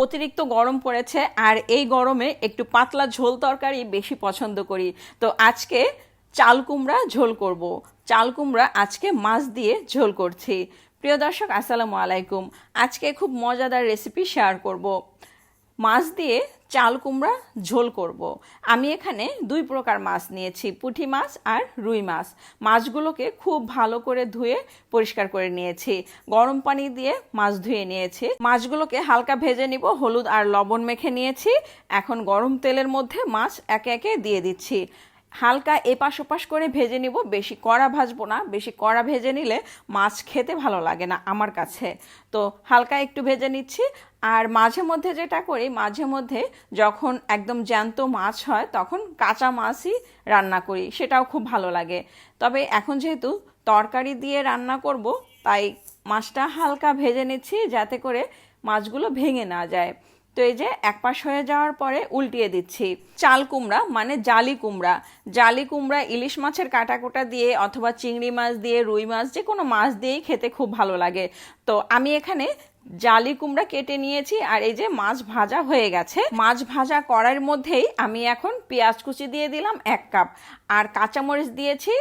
অতিরিক্ত গরম পড়েছে আর এই গরমে একটু পাতলা ঝোল তরকারি বেশি পছন্দ করি। তো আজকে চাল কুমড়া ঝোল করব। চাল কুমড়া আজকে মাছ দিয়ে ঝোল করছি। প্রিয় দর্শক, আসসালামু আলাইকুম। আজকে খুব মজাদার রেসিপি শেয়ার করব। মাছ দিয়ে চাল কুমড়া ঝোল করব। আমি এখানে দুই প্রকার মাছ নিয়েছি, পুঁটি মাছ আর রুই মাছ। মাছগুলোকে খুব ভালো করে ধুয়ে পরিষ্কার করে নিয়েছি। গরম পানি দিয়ে মাছ ধুয়ে নিয়েছি। মাছগুলোকে হালকা ভেজে নিব, হলুদ আর লবণ মেখে নিয়েছি। এখন গরম তেলের মধ্যে মাছ একে একে দিয়ে দিচ্ছি। হালকা এপাশ ওপাশ করে ভেজে নিব। বেশি কড়া ভাজবো না। বেশি কড়া ভেজে নিলে মাছ খেতে ভালো লাগে না আমার কাছে। তো হালকা একটু ভেজে নিচ্ছি। আর মাঝে মধ্যে যেটা করি, মাঝে মধ্যে যখন একদম জ্যান্ত মাছ হয়, তখন কাঁচা মাছই রান্না করি। সেটাও খুব ভালো লাগে। তবে এখন যেহেতু তরকারি দিয়ে রান্না করব, তাই মাছটা হালকা ভেজে নিচ্ছি যাতে করে মাছগুলো ভেঙে না যায়। তো এই যে এক পাশ হয়ে যাওয়ার পরে উল্টিয়ে দিচ্ছি। চাল কুমড়া মানে জালি কুমড়া। জালি কুমড়া ইলিশ মাছের কাটাকুটা দিয়ে অথবা চিংড়ি মাছ দিয়ে রুই মাছ যে কোনো মাছ দিয়েই খেতে খুব ভালো লাগে। তো আমি এখানে জালি কুমড়া কেটে নিয়েছি আর এই যে মাছ ভাজা হয়ে গেছে। মাছ ভাজা করার মধ্যেই আমি এখন পেঁয়াজ কুচি দিয়ে দিলাম এক কাপ। আর কাঁচামরিচ দিয়েছি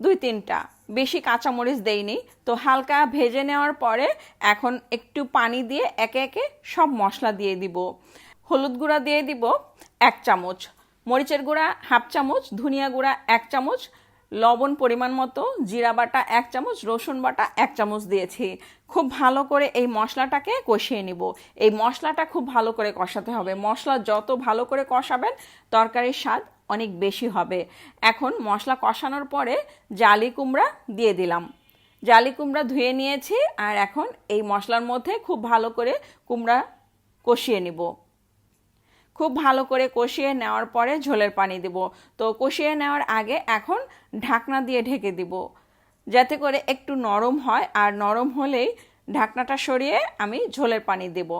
দুই তিনটা বেশি কাঁচামরিচ দেইনি। তো হালকা ভেজে নেওয়ার পরে এখন একটু পানি দিয়ে একে একে সব মশলা দিয়ে দিব। হলুদ গুঁড়া দিয়ে দিব এক চামচ। মরিচের গুঁড়া হাফ চামচ। ধনিয়া গুঁড়া এক চামচ। লবণ পরিমাণ মতো। জিরা বাটা এক চামচ। রসুন বাটা এক চামচ দিয়েছি। খুব ভালো করে এই মশলাটাকে কষিয়ে নিব। এই মশলাটা খুব ভালো করে কষাতে হবে। মশলা যত ভালো করে কষাবেন, তরকারির স্বাদ অনেক বেশি হবে। এখন মশলা কষানোর পরে জালি কুমড়া দিয়ে দিলাম। জালি কুমড়া ধুয়ে নিয়েছি আর এখন এই মশলার মধ্যে খুব ভালো করে কুমড়া কষিয়ে নিব। খুব ভালো করে কষিয়ে নেওয়ার পরে ঝোলের পানি দেব। তো কষিয়ে নেওয়ার আগে এখন ঢাকনা দিয়ে ঢেকে দিব। যাতে করে একটু নরম হয় আর নরম হলেই ঢাকনাটা সরিয়ে আমি ঝোলের পানি দেবো।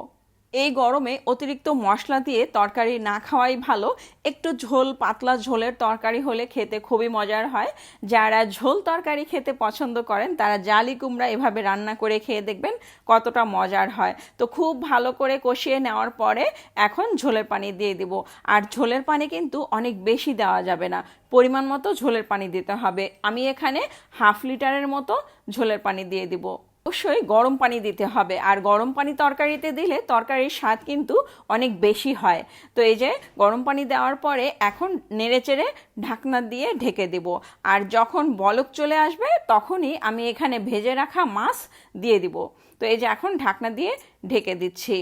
এই গরমে অতিরিক্ত মশলা দিয়ে তরকারি না খাওয়াই ভালো। একটু ঝোল, পাতলা ঝোলের তরকারি হলে খেতে খুবই মজার হয়। যারা ঝোল তরকারি খেতে পছন্দ করেন, তারা জালি কুমড়া এভাবে রান্না করে খেয়ে দেখবেন কতটা মজার হয়। তো খুব ভালো করে কষিয়ে নেওয়ার পরে এখন ঝোলের পানি দিয়ে দিব। আর ঝোলের পানি কিন্তু অনেক বেশি দেওয়া যাবে না। পরিমাণ মতো ঝোলের পানি দিতে হবে। আমি এখানে হাফ লিটারের মতো ঝোলের পানি দিয়ে দিব। অবশ্যই গরম পানি দিতে হবে। আর গরম পানি তরকারিতে দিলে তরকারির স্বাদ কিন্তু অনেক বেশি হয়। তো এই যে গরম পানি দেওয়ার পরে এখন নেড়েচেড়ে ঢাকনা দিয়ে ঢেকে দেব। আর যখন বলক চলে আসবে, তখনই আমি এখানে ভেজে রাখা মাছ দিয়ে দিব। তো এই যে এখন ঢাকনা দিয়ে ঢেকে দিচ্ছি।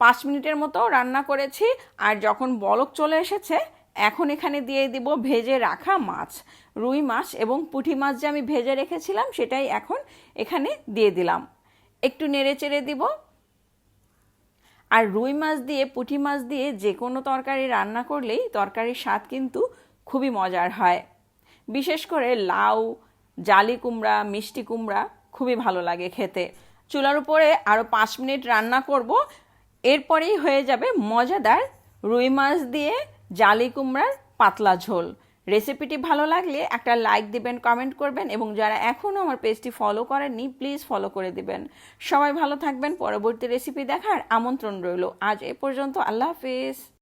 পাঁচ মিনিটের মতো রান্না করেছি। আর যখন বলক চলে এসেছে এখন এখানে দিয়ে দিব ভেজে রাখা মাছ, রুই মাছ এবং পুঁটি মাছ যে আমি ভেজে রেখেছিলাম সেটাই এখন এখানে দিয়ে দিলাম। একটু নেড়ে চেড়ে দিব। আর রুই মাছ দিয়ে, পুঁটি মাছ দিয়ে যে কোনো তরকারি রান্না করলেই তরকারির স্বাদ কিন্তু খুবই মজার হয়। বিশেষ করে লাউ, জালি কুমড়া, মিষ্টি কুমড়া খুবই ভালো লাগে খেতে। চুলার উপরে আরও পাঁচ মিনিট রান্না করব। এরপরেই হয়ে যাবে মজাদার রুই মাছ দিয়ে জালি কুমড়ার পাতলা ঝোল। রেসিপিটি ভালো লাগলে একটা লাইক দিবেন কমেন্ট করবেন এবং যারা এখনও আমার পেজটি ফলো করেননি প্লিজ ফলো করে দিবেন। সবাই ভালো থাকবেন, পরবর্তী রেসিপি দেখার আমন্ত্রণ রইল। আজ এ পর্যন্ত, আল্লাহ হাফিজ।